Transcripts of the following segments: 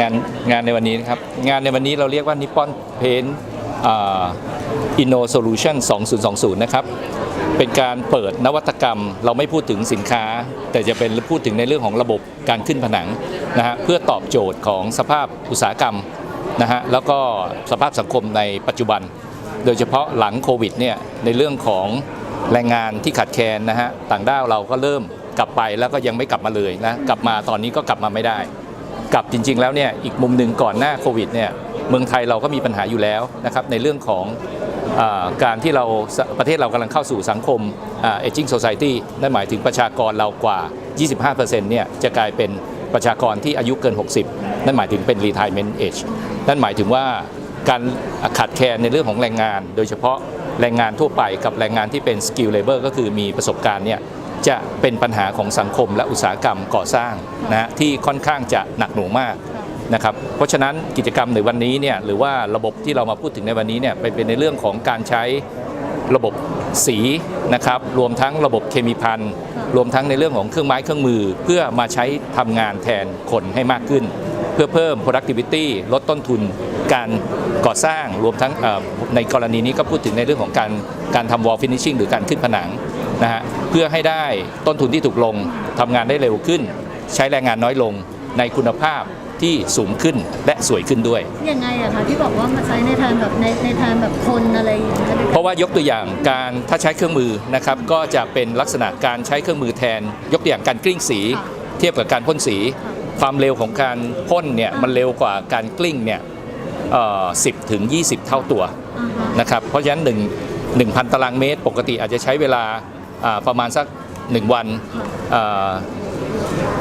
งานงานในวันนี้นะครับ งานในวันนี้เราเรียกว่านิปปอนเพนอินโนโซลูชัน2020 นะครับ เป็นการเปิดนวัตกรรม เราไม่พูดถึงสินค้า แต่จะเป็นพูดถึงในเรื่องของระบบการขึ้นผนังนะฮะเพื่อตอบโจทย์ของสภาพอุตสาหกรรมนะฮะแล้วก็สภาพสังคมในปัจจุบัน โดยเฉพาะหลังโควิดเนี่ยในเรื่องของแรงงานที่ขาดแคลนนะฮะต่างด้าวเราก็เริ่มกลับไปแล้วก็ยังไม่กลับมาเลยนะกลับมาตอนนี้ก็กลับมาไม่ได้ กับจริง ๆ แล้วเนี่ยอีกมุมหนึ่งก่อนหน้าโควิดเนี่ยเมืองไทยเราก็มีปัญหาอยู่แล้วนะครับในเรื่องของอการที่เราประเทศเรากำลังเข้าสู่สังคมเอจิ้งโซซ i ตี้นั่นหมายถึงประชากรเรากว่า 25%เนี่ยจะกลายเป็นประชากรที่อายุเกิน 60 นั่นหมายถึงเป็น retirement age นั่นหมายถึงว่าการขาดแคลนในเรื่องของแรงงาน โดยเฉพาะแรงงานทั่วไปกับแรงงานที่เป็น skill labor ก็คือมีประสบการณ์เนี่ย จะเป็นปัญหาของสังคมและอุตสาหกรรมก่อสร้างนะที่ค่อนข้างจะหนักหน่วงมากนะครับเพราะฉะนั้นกิจกรรมในวันนี้เนี่ยหรือว่าระบบที่เรามาพูดถึงในวันนี้เนี่ยไปเป็นในเรื่องของการใช้ระบบสีนะครับรวมทั้งระบบเคมีพันรวมทั้งในเรื่องของเครื่องไม้เครื่องมือ เพื่อมาใช้ทำงานแทนคนให้มากขึ้น เพื่อเพิ่ม productivity ลดต้นทุนการก่อสร้างรวมทั้งในกรณีนี้ก็พูดถึงในเรื่องของการการทำ wall finishing หรือการขึ้นผนัง นะฮะเพื่อให้ได้ต้นทุนที่ถูกลงทำงานได้เร็วขึ้น ใช้แรงงานน้อยลงในคุณภาพที่สูงขึ้นและสวยขึ้นด้วย ยังไงอะคะที่บอกว่ามาใช้ในทางแบบในในทางแบบคนอะไรอย่างเงี้ยเพราะว่ายกตัวอย่างการถ้าใช้เครื่องมือนะครับก็จะเป็นลักษณะการใช้เครื่องมือแทน ยกตัวอย่างการกลิ้งสี เทียบกับการพ่นสี ความเร็วของการพ่นเนี่ยมันเร็วกว่าการกลิ้งเนี่ยสิบถึง 20 เท่าตัวอ่าฮะนะครับเพราะฉะนั้น1 1,000 ตารางเมตร ปกติอาจจะใช้เวลาอ่า ประมาณสัก 1 วันอ่า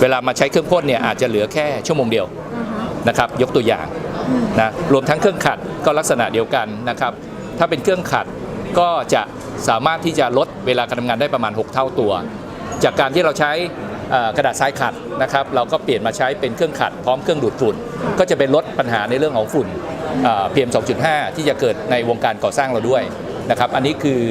เวลามาใช้เครื่องพ่นเนี่ยอาจจะเหลือแค่ชั่วโมงเดียวอ่าฮะนะครับยกตัวอย่างอืมนะรวมทั้งเครื่องขัดก็ลักษณะเดียวกันนะครับ ถ้าเป็นเครื่องขัดก็จะสามารถที่จะลดเวลาการทำงานได้ประมาณ 6 เท่าตัว จากการที่เราใช้เอ่อกระดาษทรายขัดนะครับเราก็เปลี่ยนมาใช้เป็นเครื่องขัดพร้อมเครื่องดูดฝุ่น ก็จะเป็นลดปัญหาในเรื่องของฝุ่นเพียม2.5 ที่จะเกิดในวงการก่อสร้างเราด้วย นะครับ อันนี้คือ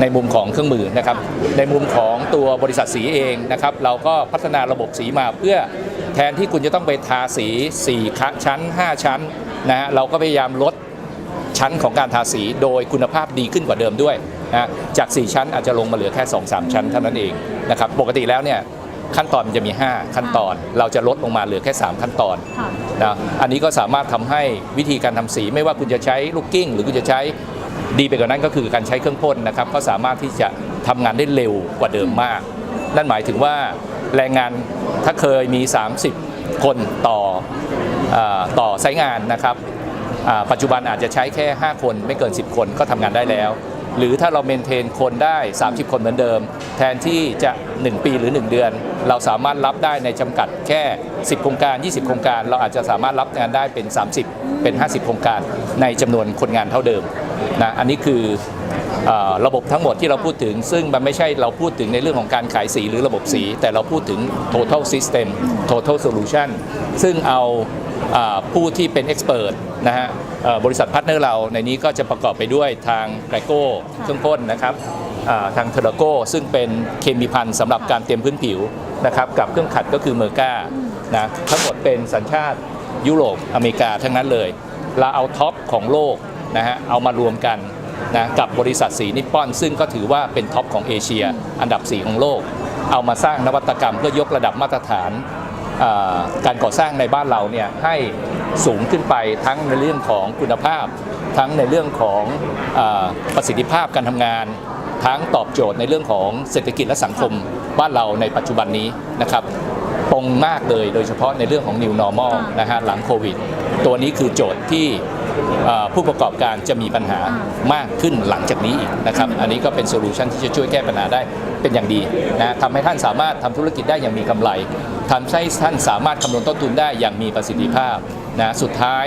ในมุมของเครื่องมือนะครับ ในมุมของตัวบริษัทสีเองนะครับ เราก็พัฒนาระบบสีมาเพื่อแทนที่คุณจะต้องไปทาสี4ชั้น 5 ชั้นนะฮะเราก็พยายามลดชั้นของการทาสีโดยคุณภาพดีขึ้นกว่าเดิมด้วยนะจาก 4 ชั้นอาจจะลงมาเหลือแค่ 2-3 ชั้นเท่านั้นเองนะครับปกติแล้วเนี่ยขั้นตอนมันจะมี 5 ขั้นตอน เราจะลดลงมาเหลือแค่ 3 ขั้นตอนค่ะนะอันนี้ก็สามารถทำให้วิธีการทำสี ไม่ว่าคุณจะใช้ลูกกิ้ง หรือคุณจะใช้ ดีไปกว่านั้นก็คือการใช้เครื่องพ่นนะครับก็สามารถที่จะทำงานได้เร็วกว่าเดิมมาก นั่นหมายถึงว่าแรงงานถ้าเคยมี 30 คนต่ออ่อต่อไซต์งานนะครับปัจจุบันอาจจะใช้แค่ 5 คนไม่เกิน 10 คนก็ทำงานได้แล้ว หรือถ้าเราเมนเทนคนได้ 30 คนเหมือนเดิม แทนที่จะ 1 ปีหรือ 1 เดือน เราสามารถรับได้ในจำกัดแค่ 10 โครงการ 20 โครงการ เราอาจจะสามารถรับงานได้เป็น 30 เป็น 50 โครงการในจำนวนคนงานเท่าเดิม นะอันนี้คืออระบบทั้งหมดที่เราพูดถึง ซึ่งมันไม่ใช่เราพูดถึงในเรื่องของการขายสีหรือระบบสี แต่เราพูดถึง total system total solution ซึ่งเอาอผู้ที่เป็นเอ็กซ์เพรสนะฮะบริษัทพาร์ทเนอร์เราในนี้ก็จะประกอบไปด้วยทางไกรโก้เครื่องพ่นนะครับทางเทอร์โก้ซึ่งเป็นเคมีพันสำหรับการเตรียมพื้นผิวนะครับกับเครื่องขัดก็คือเมอร์กานะทั้งหมดเป็นสัญชาติยุโรปอเมริกาทั้งนั้นเลย เราเอาท็อปของโลก นะฮะเอามารวมกันนะกับบริษัทสีนิปปอน ซึ่งก็ถือว่าเป็นท็อปของเอเชีย อันดับ 4 ของโลก เอามาสร้างนวัตกรรมเพื่อยกระดับมาตรฐานการก่อสร้างในบ้านเราเนี่ยให้สูงขึ้นไปทั้งในเรื่องของคุณภาพ ทั้งในเรื่องของอประสิทธิภาพการทำงาน ทั้งตอบโจทย์ในเรื่องของเศรษฐกิจและสังคมบ้านเราในปัจจุบันนี้นะครับตรงมากเลยโดยเฉพาะในเรื่องของ New Normal นะฮะหลังโควิด ตัวนี้คือโจทย์ที่ ผู้ประกอบการจะมีปัญหามากขึ้นหลังจากนี้อีกนะครับ อันนี้ก็เป็นโซลูชันที่จะช่วยแก้ปัญหาได้เป็นอย่างดีนะทำให้ท่านสามารถทำธุรกิจได้อย่างมีกำไรทำให้ท่านสามารถคำนวณต้นทุนได้อย่างมีประสิทธิภาพนะสุดท้าย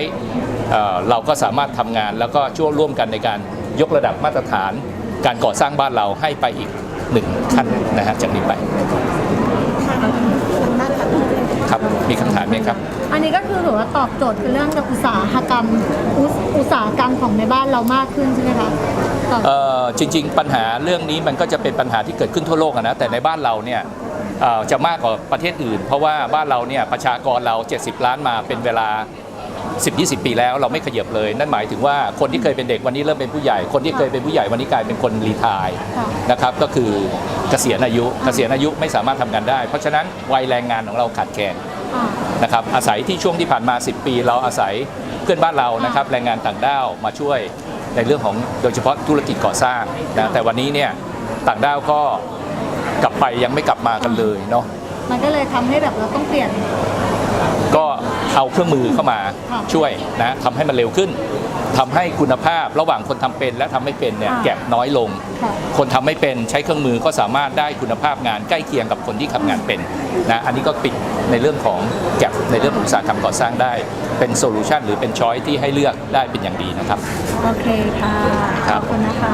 เอ่อเราก็สามารถทำงานแล้วก็ช่วยร่วมกันในการยกระดับมาตรฐาน การก่อสร้างบ้านเราให้ไปอีกหนึ่งขั้นนะฮะจากนี้ไป ครับ มีคำถามไหมครับ อันนี้ก็คือถือว่าตอบโจทย์คือเรื่องอุตสาหกรรมอุตอุตสาหกรรมของในบ้านเรามากขึ้นใช่ไหมคะตอบเอ่อจริง ๆ ปัญหาเรื่องนี้มันก็จะเป็นปัญหาที่เกิดขึ้นทั่วโลกอะนะแต่ในบ้านเราเนี่ยเอ่อจะมากกว่าประเทศอื่น เพราะว่าบ้านเราเนี่ยประชากรเรา 70 ล้านมาเป็นเวลา 10-20 ปีแล้วเราไม่ขยับเลย นั่นหมายถึงว่าคนที่เคยเป็นเด็กวันนี้เริ่มเป็นผู้ใหญ่ คนที่เคยเป็นผู้ใหญ่วันนี้กลายเป็นคนรีไทายค่ะนะครับก็คือเกษียณอายุเกษียณอายุไม่สามารถทำงานได้ เพราะฉะนั้นวัยแรงงานของเราขาดแคลนอ่านะครับอาศัยที่ช่วงที่ผ่านมา 10 ปี เราอาศัยเพื่อนบ้านเรานะครับแรงงานต่างด้าวมาช่วยในเรื่องของโดยเฉพาะธุรกิจก่อสร้างนะแต่วันนี้เนี่ยต่างด้าวก็กลับไปยังไม่กลับมากันเลยเนาะมันก็เลยทำให้แบบเราต้องเปลี่ยนก็ เอาเครื่องมือเข้ามาค่ะช่วยนะทำให้มันเร็วขึ้นทำให้คุณภาพระหว่างคนทำเป็นและทำไม่เป็นเนี่ยอ่าแก็บน้อยลงค่ะคนทำไม่เป็นใช้เครื่องมือก็สามารถได้คุณภาพงานใกล้เคียงกับคนที่ทำงานเป็นนะอันนี้ก็ปิดในเรื่องของแก็บในเรื่องของอุตสาหกรรมก่อสร้างได้ เป็นโซลูชันหรือเป็นช้อยที่ให้เลือกได้เป็นอย่างดีนะครับ โอเคค่ะครัขบอบคุณนะคะ